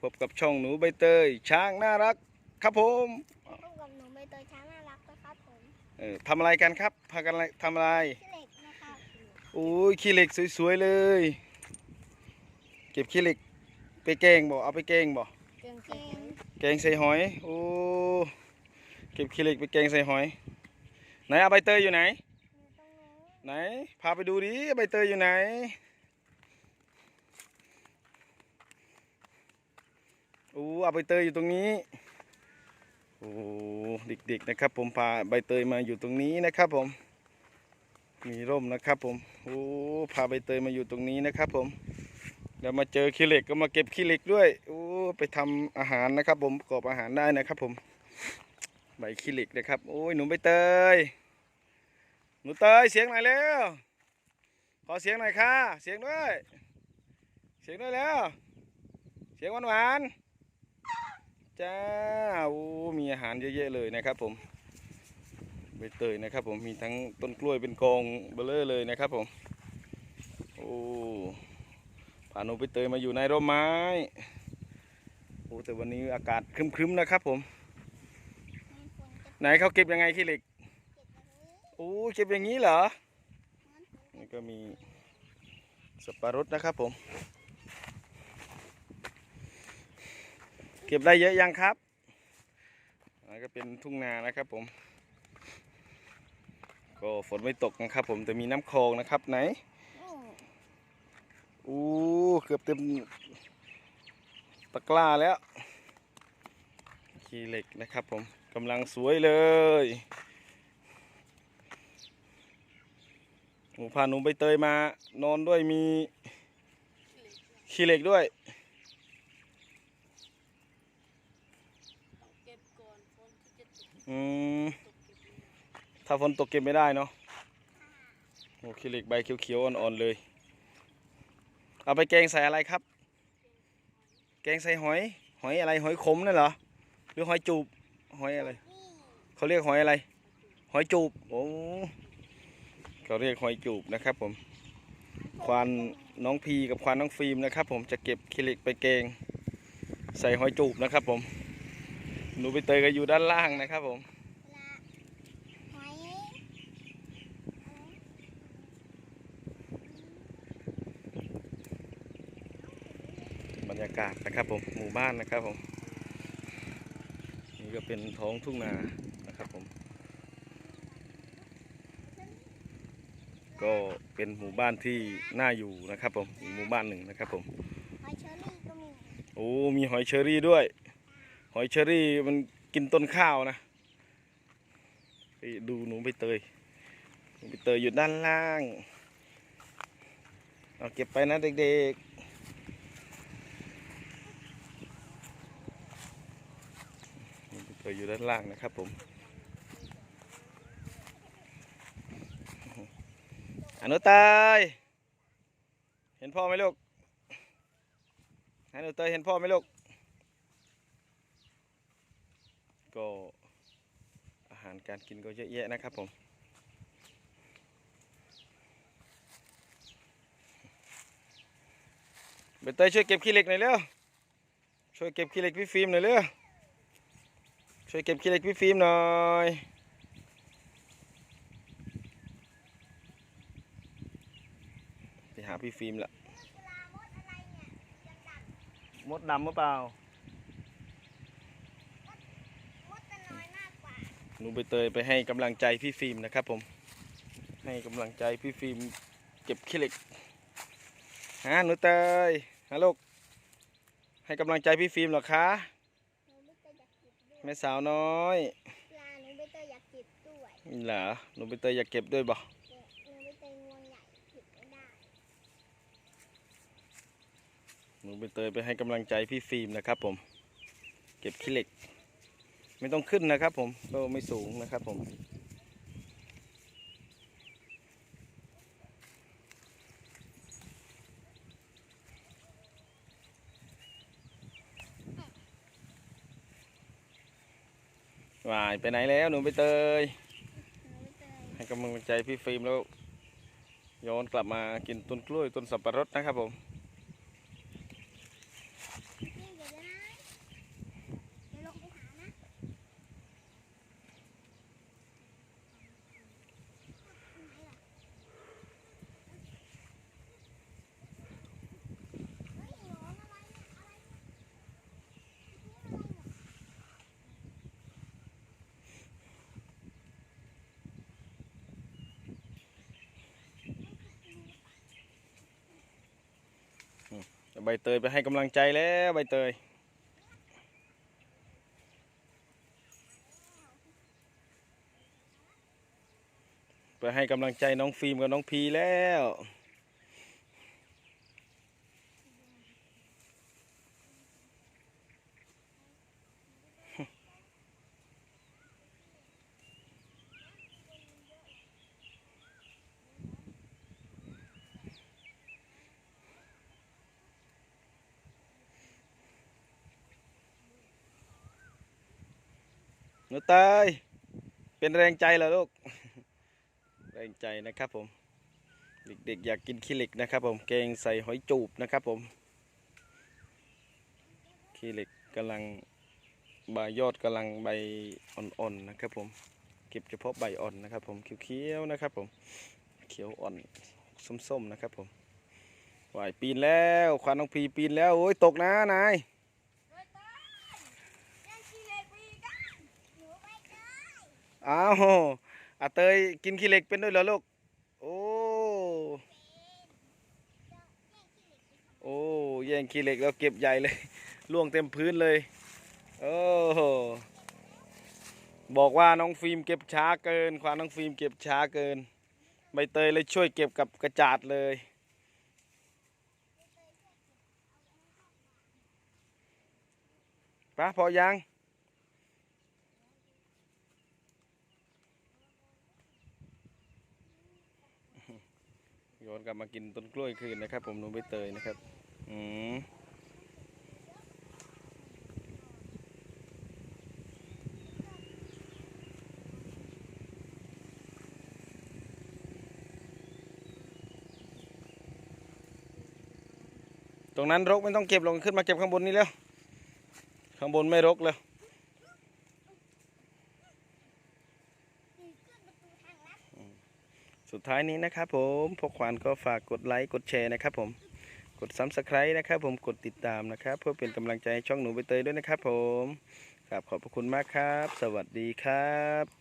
พบกับช่องหนูใบเตยช้างน่ารักครับผมพบกับหนูใบเตยช้างน่ารักนะครับผมเออทำอะไรกันครับพากันอะไรทำอะไรขี้เหล็กนะครับโอ้ยขี้เหล็กสวยๆเลย เก็บขี้เหล็กไปแกงบ่เอาไปแกงบ่เก่งเก่งแกงใส่หอยโอ้เก็บขี้เหล็กไปแกงใส่หอยไหนเอาใบเตยอยู่ไหนอยู่ตรงนู้นไหนพาไปดูดิใบเตยอยู่ไหน อ้เอาใบเตยอยู่ตรงนี้โอ้เด็กๆนะครับ ผมพาใบเตยมาอยู่ตรงนี้นะครับผม มีร่มนะครับผมโอ้พาใบเตยมาอยู่ตรงนี้นะครับ ผมเดี๋ยวมาเจอขี้เหล็กก็มาเก็บขี้เหล็กด้วยโอ้ไปทำอาหารนะครับ ผมประกอบอาหารได้นะครับ ผมใบขี้เหล็กนะครับโอ้ยหนูใบเตยหนูเตยเสียงหน่อยเร็วขอเสียงหน่อยค่ะเสียงด้วย เสียงด้วยแล้ว เสียงหวานๆ จ้าโอ้มีอาหารเยอะๆเลยนะครับผมใบเตยนะครับผมมีทั้งต้นกล้วยเป็นกองเบลเลอร์เลยนะครับผมโอ้พานูใบเตยมาอยู่ในร่มไม้โอ้แต่วันนี้อากาศครึ้มๆนะครับผม ไหนเขาเก็บยังไงขี้เหล็กโอ้เก็บอย่างนี้เหรอนี่ก็มีสับปะรดนะครับผม เก็บได้เยอะยังครับอันนี้ก็เป็นทุ่งนานะครับผม ก็ฝนไม่ตกนะครับ ผมแต่มีน้ำคลองนะครับไหนนี่อู้เกือบเต็มตะกร้าแล้วขี้เหล็กนะครับผมกำลังสวยเลยหมูพาหนูใบเตยมานอนด้วยมีขี้เหล็กด้วย เก็บก่อนฝนที่จะตก อืมถ้าฝนตกเก็บไม่ได้เนาะโอ้ขี้เหล็กใบเขียวๆอ่อนๆเลย เอาไปแกงใส่อะไรครับ แกงใส่หอย หอยอะไรหอยขมนั่นเหรอหรือหอยจูบหอยอะไรเขาเรียกหอยอะไร หอยจูบโอ้เขาเรียกหอยจูบนะครับผมควานน้องพีกับควานน้องฟิล์มนะครับ ผมจะเก็บขี้เหล็กไปแกง ใส่หอยจูบนะครับผม หนูไปเตยก็อยู่ด้านล่างนะครับผมเวลาหอยบรรยากาศนะครับผมหมู่บ้านนะครับผม นี่ก็เป็นท้องทุ่งนานะครับผม ก็เป็นหมู่บ้านที่น่าอยู่นะครับผมอีกหมู่บ้านหนึ่งนะครับผม หอยเชอรี่ก็มี โอ้มีหอยเชอรี่ด้วยห อยเชอรี่มันกินต้นข้าวนะไปดูหนูใบเตยหนูใบเตยอยู่ด้านล่างเอาเก็บไปนะเด็กๆหนูใบเตยอยู่ด้านล่างนะครับผมอนุเตยเห็นพ่อไหมลูกให้หนูเตยเห็นพ่อไหมลูก ก็อาหารการกินก็เยอะแยะนะครับผมเบนเตยช่วยเก็บขี้เหล็กหน่อยเร็วช่วยเก็บขี้เหล็กพี่ฟิล์มหน่อยเร็วช่วยเก็บขี้เหล็กพี่ฟิล์มหน่อยไปหาพี่ฟิล์มละมดดำหรือเปล่า มดจะน้อยมากกว่า หนูใบเตยไปให้กำลังใจพี่ฟิล์มนะครับ ผม ให้กำลังใจพี่ฟิล์มเก็บขี้เหล็กฮะหนูเตยฮะลูกให้กำลังใจพี่ฟิล์มเหรอคะหนูไม่เตยอยากเก็บด้วยแม่สาวน้อยปลาหนูไม่เตยอยากเก็บด้วยเหรอหนูใบเตยอยากเก็บด้วยบ่แต่หนูไม่เตยงวงใหญ่เก็บไม่ได้หนูใบเตยไปให้กำลังใจพี่ฟิล์มนะครับ ผม เก็บขี้เหล็ก ไม่ต้องขึ้นนะครับ ผมก็ไม่สูงนะครับ ผมวายไปไหนแล้วหนูใบเตยหนูไม่เตย ให้กำลังใจพี่ฟิล์มแล้วย้อนกลับมากินต้นกล้วยต้นสับปะรดนะครับผม ใบเตยไปให้กำลังใจแล้วใบเตย ไปให้กำลังใจน้องฟิล์มกับน้องพีแล้ว หนูเตยเป็นแรงใจเหรอลูก แรงใจนะครับผม เด็กๆอยากกินขี้เหล็กนะครับผมแกงใส่หอยจูบนะครับผมขี้เหล็กกำลังใบยอดกำลังใบอ่อนๆนะครับผมเก็บเฉพาะใบอ่อนนะครับ ผมเขียวๆนะครับผมเขียวอ่อนส้มๆนะครับผมหวายปีนแล้วควานน้องพีปีนแล้วโอ้ยตกนะนาย ยังขี้เหล็กไปอีกอะหนูไปเตย อ้าวอาเตยกินขี้เหล็กเป็นด้วยเหรอลูก โอ้ โอ้แย่งขี้เหล็กแล้วเก็บใหญ่เลยล่วงเต็มพื้นเลย โอ้บอกว่าน้องฟิล์มเก็บช้าเกิน ความน้องฟิล์มเก็บช้าเกิน ใบเตยเลยช่วยเก็บกับกระจาดเลยปะพอยัง ย้อนกลับมากินต้นกล้วยคืนนะครับ ผมหนูใบเตยนะครับ อืมตรงนั้นรกไม่ต้องเก็บลงขึ้นมาเก็บข้างบนนี้แล้ว ข้างบนไม่รกแล้ว ขึ้นประตูทางลัด สุดท้ายนี้นะครับผมพวกขวานก็ฝากกดไลค์กดแชร์นะครับผมกดซับสไคร b e นะครับผมกดติดตามนะครับ เพื่อเป็นกำลังใจให้ช่องหนูใบเตยด้วยนะครับผมครับขอบพระคุณมากครับ สวัสดีครับ